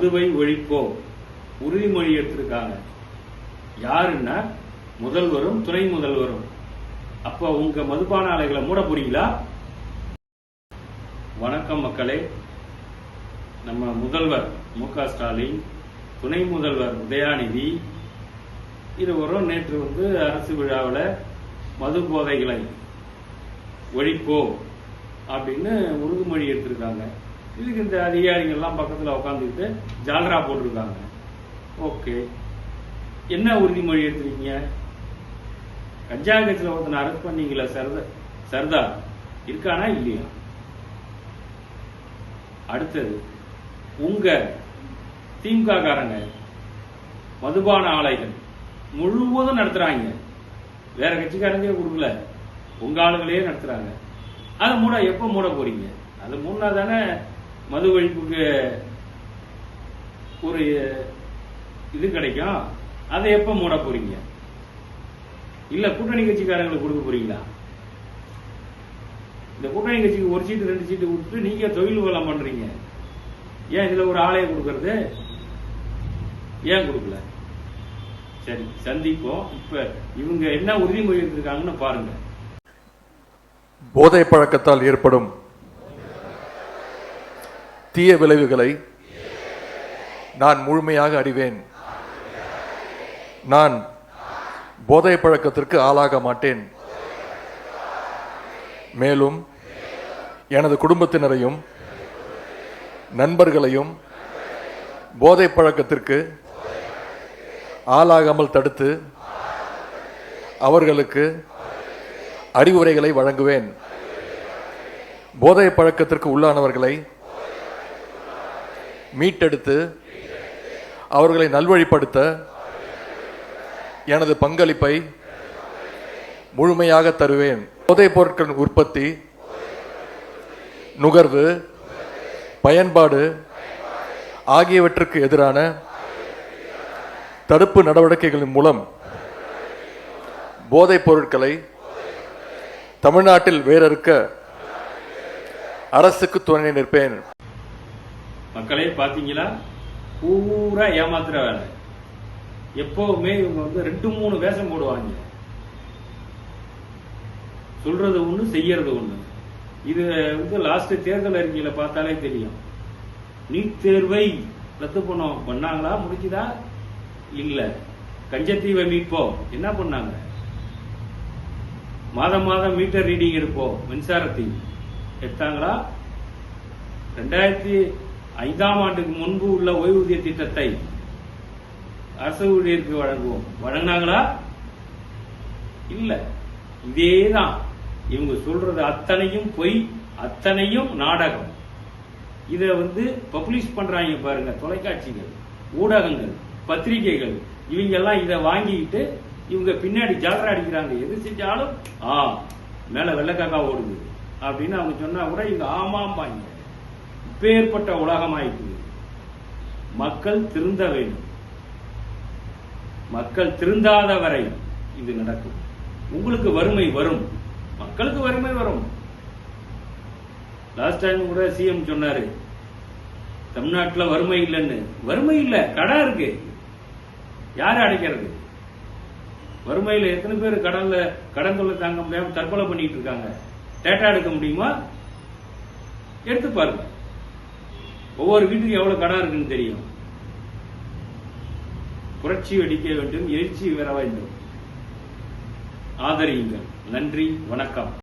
மதுவை ஒழிப்போ? உறுதிமொழி எடுத்திருக்காங்க யாருன்னா? முதல்வரும் துணை முதல்வரும். அப்ப உங்க மதுபான ஆலைகளை மூட போறீங்களா? வணக்கம் மக்களே. நம்ம முதல்வர் மு க ஸ்டாலின் துணை முதல்வர் உதயாநிதி இருவரும் நேற்று வந்து அரசு விழாவில் மது போதைகளை ஒழிப்போம் அப்படின்னு உறுதிமொழி எடுத்திருக்காங்க. இதுக்கு இந்த அதிகாரிகள்லாம் பக்கத்தில் உட்காந்துக்கிட்டு ஜாலரா போட்டிருக்காங்க. ஓகே. என்ன உறுதிமொழி எடுத்துருக்கீங்க? கஞ்சா கட்சியில் ஒருத்தனை அரெஸ்ட் பண்ணீங்களா சர்தா? சர்தார் இருக்கானா இல்லையா? அடுத்தது உங்க திமுக காரங்க மதுபான ஆலைகள் முழுவதும் நடத்துறாங்க. வேற கட்சிக்காரங்களே கொடுக்கல. உங்க ஆளுங்களே நடத்துறாங்க. அதை மூட எப்போ மூட போறீங்க? அது மூணா தானே மது ஒழிப்புக்கு ஒரு இது கிடைக்கும். அதை எப்போ மூட போறீங்க? இல்ல கூட்டணி கட்சிக்காரங்களுக்கு கொடுக்க போறீங்களா? இந்த கூட்டணி கட்சிக்கு ஒரு சீட்டு ரெண்டு சீட்டு விட்டு நீங்க தொழில் வளம் பண்றீங்க. ஏன் இதுல ஒரு ஆலயம் கொடுக்கறது? ஏன் கொடுக்கல? சரி சந்திப்போம். இப்ப இவங்க என்ன உறுதிமொழி இருக்காங்கன்னு பாருங்க. போதை பழக்கத்தால் ஏற்படும் தீய விளைவுகளை நான் முழுமையாக அறிவேன். நான் போதை பழக்கத்திற்கு ஆளாக மாட்டேன். மேலும் எனது குடும்பத்தினரையும் நண்பர்களையும் போதை பழக்கத்திற்கு ஆளாகாமல் தடுத்து அவர்களுக்கு அறிவுரைகளை வழங்குவேன். போதை பழக்கத்திற்கு உள்ளானவர்களை மீட்டெடுத்து அவர்களை நல்வழிப்படுத்த எனது பங்களிப்பை முழுமையாக தருவேன். போதைப் பொருட்களின் உற்பத்தி நுகர்வு பயன்பாடு ஆகியவற்றுக்கு எதிரான தடுப்பு நடவடிக்கைகளின் மூலம் போதைப் பொருட்களை தமிழ்நாட்டில் வேறறுக்க அரசுக்கு துணை நிற்பேன். மக்களே பாத்தீங்களா பூரா ஏமாத்துற வேலை எப்பவுமே இவங்க வந்து ரெண்டு மூணு வேஷம் போடுவாங்க. சொல்றது ஒண்ணு செய்யறது ஒண்ணு. இது வந்து லாஸ்ட் தேர்தல் அறிக்கையில பார்த்தாலே தெரியும். நீட் தேர்வை ரத்து பண்ணோம் பண்ணாங்களா? முடிச்சுதா இல்ல. கஞ்சத்தீவை மீட்போம் என்ன பண்ணாங்க? மாதம் மாதம் மீட்டர் ரீடிங் எடுப்போம். மின்சாரத்தை. எடுத்தாங்களா? ரெண்டாயிரத்தி ஐந்தாம் ஆண்டுக்கு முன்பு உள்ள ஓய்வூதிய திட்டத்தை அரசு ஊழியருக்கு வழங்குவோம். வழங்கினாங்களா? இல்ல. இதேதான். இவங்க சொல்றது அத்தனையும் பொய் அத்தனையும் நாடகம். இத வந்து பப்ளிஷ் பண்றாங்க பாருங்க தொலைக்காட்சிகள் ஊடகங்கள் பத்திரிகைகள். இவங்க எல்லாம் இதை வாங்கிக்கிட்டு இவங்க பின்னாடி ஜாலர அடிக்கிறாங்க. எது செஞ்சாலும் ஆ மேல வெள்ளக்காக்கா ஓடுது. அப்படின்னு அவங்க சொன்னா கூட இவங்க ஆமாம்பாங்க. அப்பேற்பட்ட உலகம் மக்கள் திருந்த வேண்டும். மக்கள் திருந்தாத வரை இது நடக்கும். உங்களுக்கு வறுமை வரும். மக்களுக்கு வறுமை வரும். லாஸ்ட் டைம் கூட சிஎம் சொன்னாரு தமிழ்நாட்டுல வறுமை இல்லைன்னு. வறுமை இல்லை கடன் இருக்கு. யார் அடைக்கிறது? வறுமையில எத்தனை பேர் கடல்ல கடன் தொல்லை தாங்க முடியாம தற்கொலை பண்ணிட்டு இருக்காங்க. டேட்டா எடுக்க முடியுமா? எடுத்து பாருங்க. ஒவ்வொரு வீட்டுக்கு எவ்வளவு கடை இருக்குன்னு தெரியும். புரட்சி வெடிக்க வேண்டும் எழுச்சி பெற வேண்டும் ஆதரியுங்கள். நன்றி வணக்கம்.